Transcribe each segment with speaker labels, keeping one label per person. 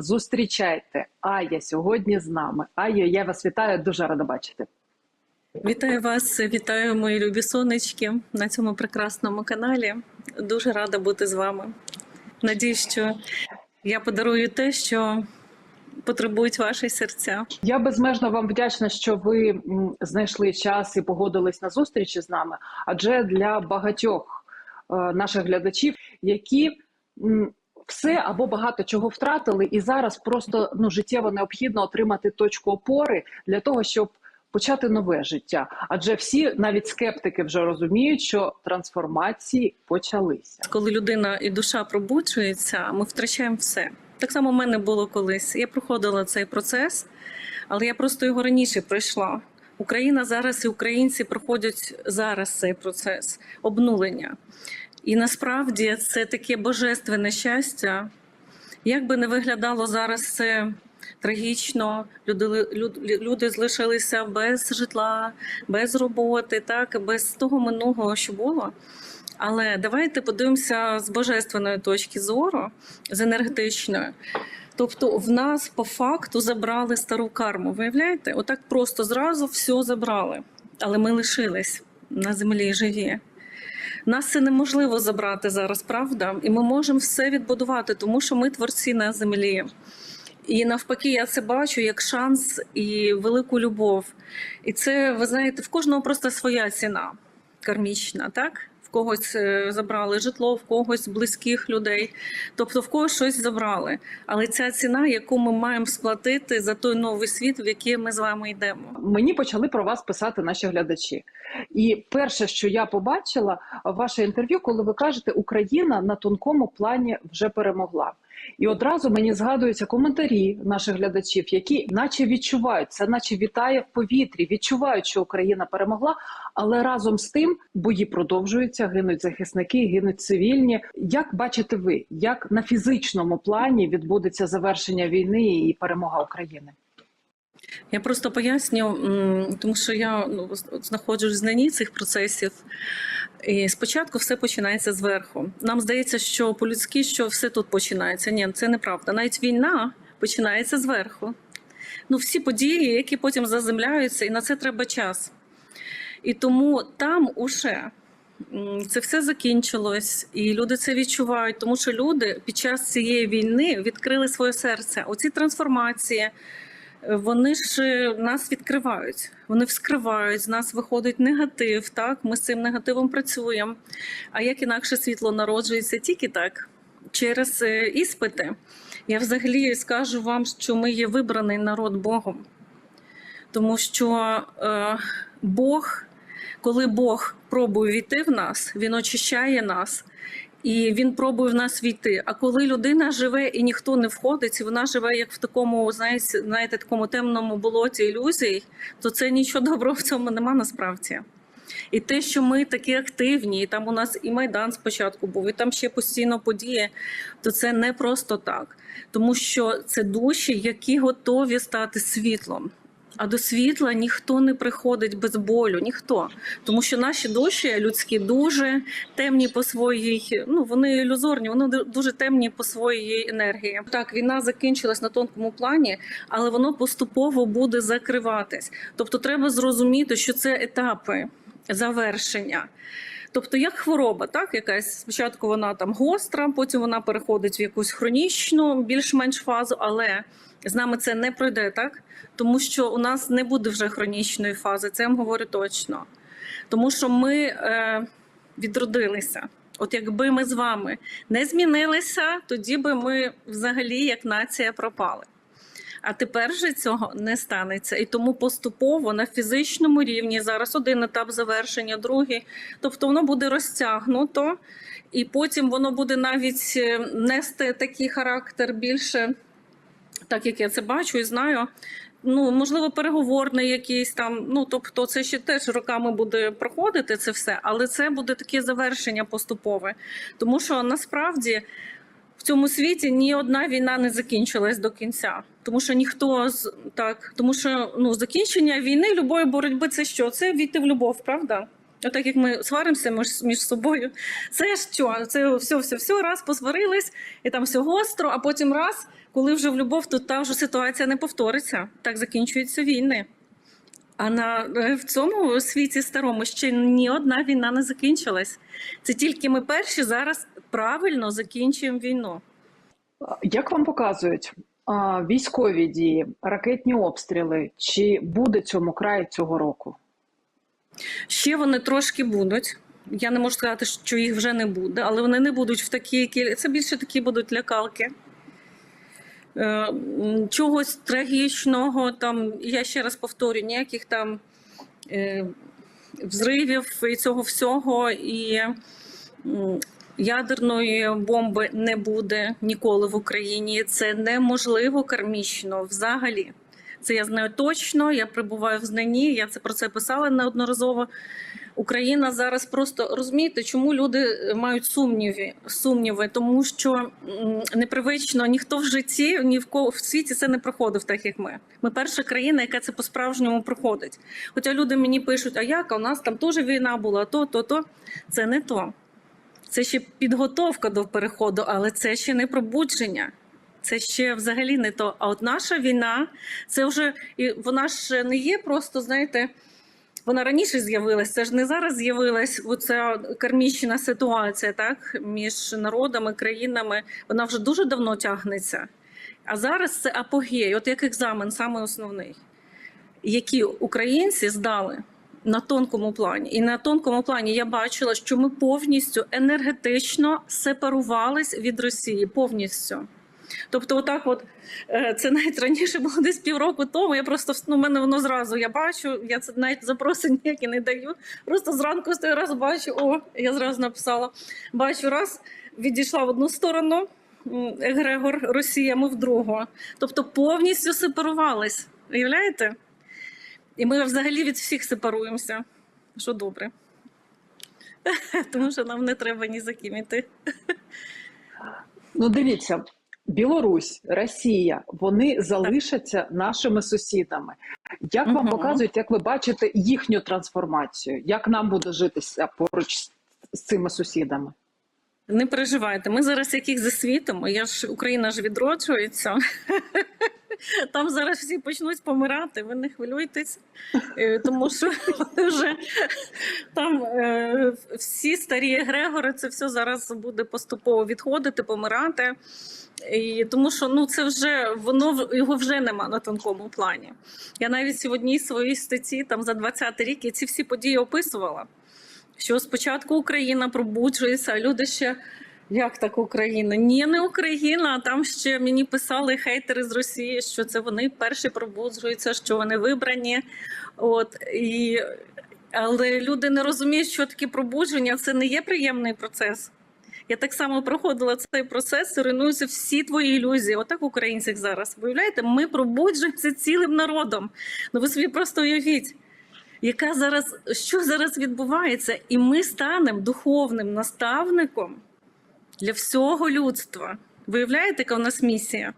Speaker 1: Зустрічайте Ая сьогодні з нами. Ая, я вас вітаю, дуже рада бачити.
Speaker 2: Вітаю вас, вітаю мої любі сонечки на цьому прекрасному каналі. Дуже рада бути з вами. Надіюсь, що я подарую те, що потребують ваші серця.
Speaker 1: Я безмежно вам вдячна, що ви знайшли час і погодились на зустрічі з нами. Адже для багатьох е, наших глядачів, які все або багато чого втратили, і зараз просто ну життєво необхідно отримати точку опори для того, щоб почати нове життя. Адже всі, навіть скептики, вже розуміють, що трансформації почалися.
Speaker 2: Коли людина і душа пробуджується, ми втрачаємо все. Так само в мене було колись. Я проходила цей процес, але я просто його раніше пройшла. Україна зараз і українці проходять зараз цей процес обнулення. І насправді це таке божественне щастя. Як би не виглядало зараз це трагічно, люди, люди, люди залишилися без житла, без роботи, так, без того минулого, що було. Але давайте подивимося з божественної точки зору, з енергетичної. Тобто, в нас по факту забрали стару карму. Виявляєте? Отак просто зразу все забрали. Але ми лишились на землі живі. Нас це неможливо забрати зараз, правда? І ми можемо все відбудувати, тому що ми творці на землі. І навпаки, я це бачу як шанс і велику любов. І це, ви знаєте, в кожного просто своя ціна кармічна, так? В когось е, забрали житло, в когось близьких людей, тобто в когось щось забрали. Але ця ціна, яку ми маємо сплатити за той новий світ, в який ми з вами йдемо.
Speaker 1: Мені почали про вас писати наші глядачі. І перше, що я побачила, ваше інтерв'ю, коли ви кажете, Україна на тонкому плані вже перемогла. І одразу мені згадуються коментарі наших глядачів, які наче відчувають це, наче вітає в повітрі, відчувають, що Україна перемогла, але разом з тим бої продовжуються, гинуть захисники, гинуть цивільні. Як бачите ви, як на фізичному плані відбудеться завершення війни і перемога України?
Speaker 2: Я просто поясню, тому що я ну, знаходжусь в знанні цих процесів. І спочатку все починається зверху. Нам здається, що по-людськи, що все тут починається. Ні, це неправда. Навіть війна починається зверху. Ну, всі події, які потім заземляються, і на це треба час. І тому там уже це все закінчилось, і люди це відчувають, тому що люди під час цієї війни відкрили своє серце. Оці трансформації. Вони ж е, нас відкривають, вони вскривають, з нас виходить негатив. Так, ми з цим негативом працюємо. А як інакше світло народжується тільки так, через е, іспити. Я взагалі скажу вам, що ми є вибраний народ Богом, тому що е, Бог, коли Бог пробує війти в нас, Він очищає нас. І він пробує в нас війти. А коли людина живе і ніхто не входить, і вона живе як в такому, знаєте, знаєте, такому темному болоті ілюзій, то це нічого доброго в цьому нема насправді. І те, що ми такі активні, і там у нас і Майдан спочатку був, і там ще постійно події, то це не просто так. Тому що це душі, які готові стати світлом. А до світла ніхто не приходить без болю, ніхто. Тому що наші душі людські дуже темні по своїй, ну вони ілюзорні, вони дуже темні по своїй енергії. Так, війна закінчилась на тонкому плані, але воно поступово буде закриватись. Тобто, треба зрозуміти, що це етапи завершення. Тобто, як хвороба, так якась спочатку вона там гостра, потім вона переходить в якусь хронічну, більш-менш фазу, але з нами це не пройде, так тому що у нас не буде вже хронічної фази. Це я вам говорю точно. Тому що ми е, відродилися. От якби ми з вами не змінилися, тоді би ми взагалі як нація пропали. А тепер же цього не станеться. І тому поступово на фізичному рівні зараз один етап завершення, другий. Тобто воно буде розтягнуто, і потім воно буде навіть е, нести такий характер більше, так як я це бачу і знаю. Ну, можливо, переговорний якийсь там. Ну тобто, це ще теж роками буде проходити це все, але це буде таке завершення поступове. Тому що насправді в цьому світі ні одна війна не закінчилась до кінця, тому що ніхто з так, тому що ну закінчення війни, любої боротьби, це що? Це війти в любов, правда? Отак як ми сваримося між, між собою, це що? Це все, все, все, раз посварились, і там все гостро, а потім раз, коли вже в любов, то та вже ситуація не повториться. Так закінчуються війни. А на е, в цьому світі старому ще ні одна війна не закінчилась. Це тільки ми перші зараз правильно закінчуємо війну.
Speaker 1: Як вам показують військові дії, ракетні обстріли? Чи буде цьому край цього року?
Speaker 2: Ще вони трошки будуть. Я не можу сказати, що їх вже не буде, але вони не будуть в такій кількості. Це більше такі будуть лякалки. Е, Чогось трагічного, там, я ще раз повторю, ніяких там е, взривів і цього всього, і ядерної бомби не буде ніколи в Україні. Це неможливо кармічно взагалі. Це я знаю точно. Я прибуваю в знанні. Я це про це писала неодноразово. Україна зараз просто розумієте, чому люди мають сумніви, сумніви, тому що непривично ніхто в житті, ні в кого в світі це не проходив, так як ми. Ми перша країна, яка це по-справжньому проходить. Хоча люди мені пишуть, а як а у нас там теж війна була, то, то, то. Це не то. Це ще підготовка до переходу, але це ще не пробудження. Це ще взагалі не то. А от наша війна, це вже і вона ж не є просто, знаєте, вона раніше з'явилась. Це ж не зараз з'явилась оця кармічна ситуація, так між народами, країнами. Вона вже дуже давно тягнеться. А зараз це апогей, от як екзамен, саме основний, які українці здали на тонкому плані. І на тонкому плані я бачила, що ми повністю енергетично сепарувались від Росії. Повністю. Тобто, отак, от е, це навіть раніше було десь півроку тому. Я просто ну, в мене воно зразу я бачу. Я це навіть запросень ніякі не даю. Просто зранку стою раз бачу. О, я зразу написала. Бачу, раз відійшла в одну сторону. Егрегор Росія, ми в другу. Тобто повністю сепарувались. Уявляєте? І ми взагалі від всіх сепаруємося. Що добре. Тому що нам не треба ні за ким іти.
Speaker 1: Ну, дивіться, Білорусь, Росія, вони залишаться нашими сусідами. Як вам показують, як ви бачите їхню трансформацію? Як нам буде житися поруч з цими сусідами?
Speaker 2: Не переживайте, ми зараз яких засвітимо. Я ж Україна ж відроджується. Там зараз всі почнуть помирати. Ви не хвилюйтесь, Е, тому що вже там е, всі старі егрегори, це все зараз буде поступово відходити, помирати. І тому що ну це вже воно його вже нема на тонкому плані. Я навіть в одній своїй статті там за 20-й рік я ці всі події описувала. Що спочатку Україна пробуджується, а люди ще як так Україна? Ні, не Україна. А там ще мені писали хейтери з Росії, що це вони перші пробуджуються, що вони вибрані. От і але люди не розуміють, що таке пробудження. Це не є приємний процес. Я так само проходила цей процес, руйнуються всі твої ілюзії. Отак в зараз. Виявляєте, ми пробуджуємося цілим народом. Ну ви собі просто уявіть, яка зараз що зараз відбувається, і ми станемо духовним наставником для всього людства. Виявляєте, яка у нас місія?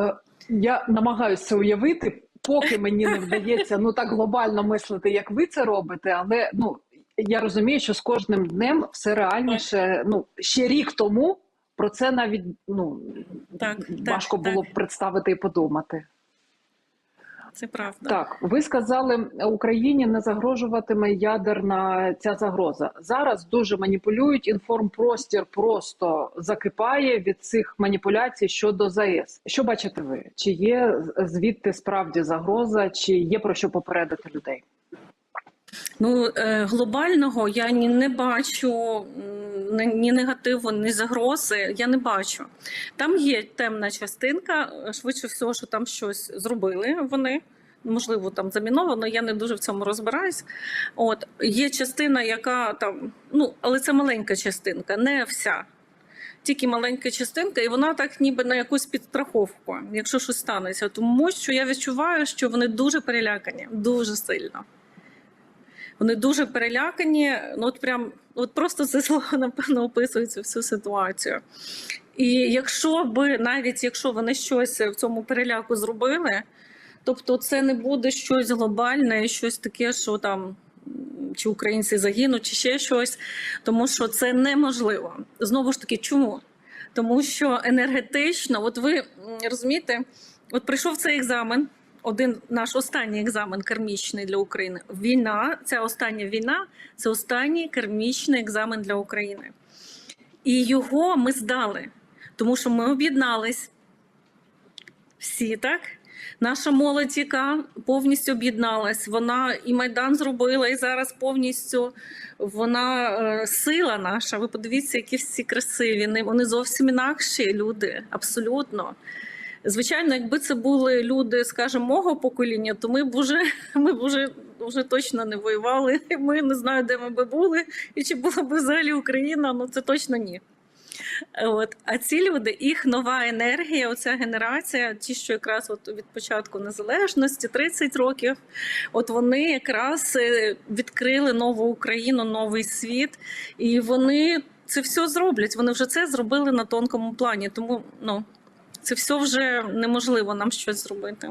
Speaker 1: Е, Я намагаюся уявити, поки мені не вдається ну так глобально мислити, як ви це робите, але ну я розумію, що з кожним днем все реальніше. Ну ще рік тому про це навіть ну
Speaker 2: Так,
Speaker 1: важко
Speaker 2: так,
Speaker 1: було
Speaker 2: так.
Speaker 1: б представити і подумати.
Speaker 2: Це правда.
Speaker 1: Так, ви сказали, Україні не загрожуватиме ядерна ця загроза. Зараз дуже маніпулюють. Інформпростір просто закипає від цих маніпуляцій щодо ЗАЕС. Що бачите ви? Чи є звідти справді загроза, чи є про що попередити людей?
Speaker 2: Ну е, глобального я ні не бачу ні- негативу, ні загрози. Я не бачу. Там є темна частинка. Швидше всього, що там щось зробили вони. Можливо, там заміновано, я не дуже в цьому розбираюсь. От є частина, яка там, ну але це маленька частинка, не вся. Тільки маленька частинка, і вона так ніби на якусь підстраховку, якщо щось станеться. Тому що я відчуваю, що вони дуже перелякані, дуже сильно. Вони дуже перелякані. Ну, от прям, от просто це слово напевно описує цю всю ситуацію. І якщо би навіть якщо вони щось в цьому переляку зробили, Тобто, це не буде щось глобальне, щось таке, що там чи українці загинуть, чи ще щось, тому що це неможливо. Знову ж таки, чому? Тому що енергетично, от ви розумієте, от прийшов цей екзамен, один наш останній екзамен кармічний для України. Війна, ця остання війна, це останній кармічний екзамен для України. І його ми здали, тому що ми об'єднались всі, так? Наша молодь, яка повністю об'єдналась, вона і майдан зробила, і зараз повністю вона е, сила наша. Ви подивіться, які всі красиві. Вони зовсім інакші люди, абсолютно. Звичайно, якби це були люди, скажімо, мого покоління, то ми б уже ми б уже, вже точно не воювали. Ми не знаю, де ми би були, і чи була б взагалі Україна, ну це точно ні. От. А ці люди, їх нова енергія, оця генерація, ті, що якраз от від початку незалежності, 30 років, от вони якраз е, відкрили нову Україну, новий світ, і вони це все зроблять. Вони вже це зробили на тонкому плані. Тому ну, це все вже неможливо нам щось зробити.